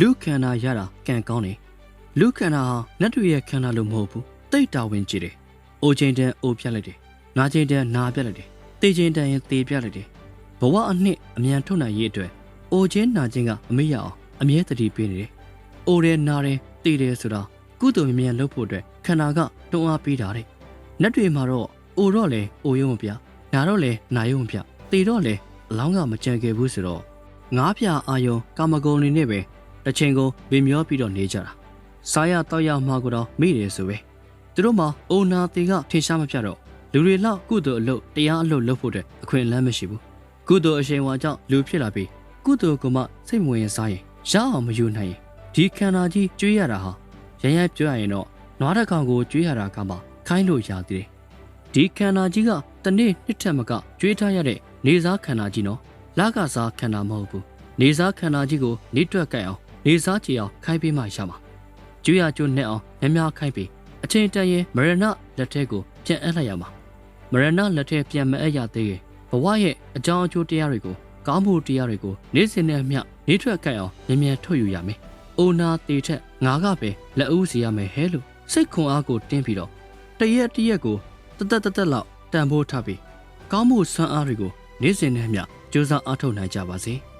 လူခန္ဓာရတာကံကောင်းတယ်လူခန္ဓာဟာနတ်တွေရဲ့ခန္ဓာလို့မဟုတ်ဘူးတိတ်တာဝင်ကြည့်တယ်အိုချင်းတန်းအိုပြတ်လိုက်တယ်နာချင်းတန်းနာပြတ်လိုက်တယ်တေချင်းတန်းရင်တေပြတ်လိုက်တယ်ဘဝအနှစ်အမြန်ထုတ်နိုင်ရေးအတွက်အိုချင်းနာချင်းကအမေ့ရအောင်အမြဲတတိပေးနေတယ်အိုရဲနာရဲတေတယ်ဆိုတာကုသိုလ်မြန်လုပ်ဖို့အတွက်ခန္ဓာကတွန်းအားပေးတာတဲ့နတ်တွေမှာတော့အိုတော့လေအိုရုံမပြနာတော့လေနာယုံမပြတေတော့လေအလောင်းကမကြံခဲ့ဘူးဆိုတော့ငါးပြအာယုံကာမဂုဏ်တွေနဲ့ပဲ တစ်ချိန်ကိုဗင်မျောပြီးတော့နေကြတာစားရတော့ရမှာကိုတော့မိတယ်ဆိုပဲသူတို့မှာအိုနာတေကထေရှားမပြတော့လူတွေလောက်ကုသိုလ်အလုပ်တရားအလုပ်လုပ်ဖို့အတွက်အခွင့်အလမ်းမရှိဘူးကုသိုလ်အရှိန်ဝါကြောင့်လူဖြစ်လာပြီးကုသိုလ်ကမှစိတ်မဝင်စားရင်ရအောင်မယူနိုင်ရင်ဒီခန္ဓာကြီးကျွေးရတာဟာရရပြောရရင်တော့နွားတစ်ကောင်ကိုကျွေးရတာကမှခိုင်းလို့ရသေးတယ်ဒီခန္ဓာကြီးကတနေ့နှစ်ထက်မကကျွေးထားရတဲ့နေစားခန္ဓာကြီးနော်လကစားခန္ဓာမဟုတ်ဘူးနေစားခန္ဓာကြီးကိုနေတွက်ကဲအောင် နေစားကြည်အောင်ခိုင်းပေးမှရမှာကျွေးရကျွနဲ့အောင်များများခိုင်းပေးအချိန်တန်ရင်မရဏလက်ထဲကိုပြန်အပ်လိုက်ရမှာမရဏလက်ထဲပြန်မအပ်ရသေးရင်ဘဝရဲ့အကြောင်းအကျိုးတရားတွေကိုကောင်းမှုတရားတွေကိုနေ့စဉ်နဲ့အမျှနေထွက်ကဲအောင်မြင်မြန်ထုတ်ယူရမယ်။အိုနာတေထက်ငါကပဲလက်ဦးစီရမယ်ဟဲလို့စိတ်ခွန်အားကိုတင်းပြီးတော့တရက်တရက်ကိုတသက်တသက်လောက်တန်ဖိုးထားပြီးကောင်းမှုဆွမ်းအားတွေကိုနေ့စဉ်နဲ့အမျှကြိုးစားအားထုတ်နိုင်ကြပါစေ။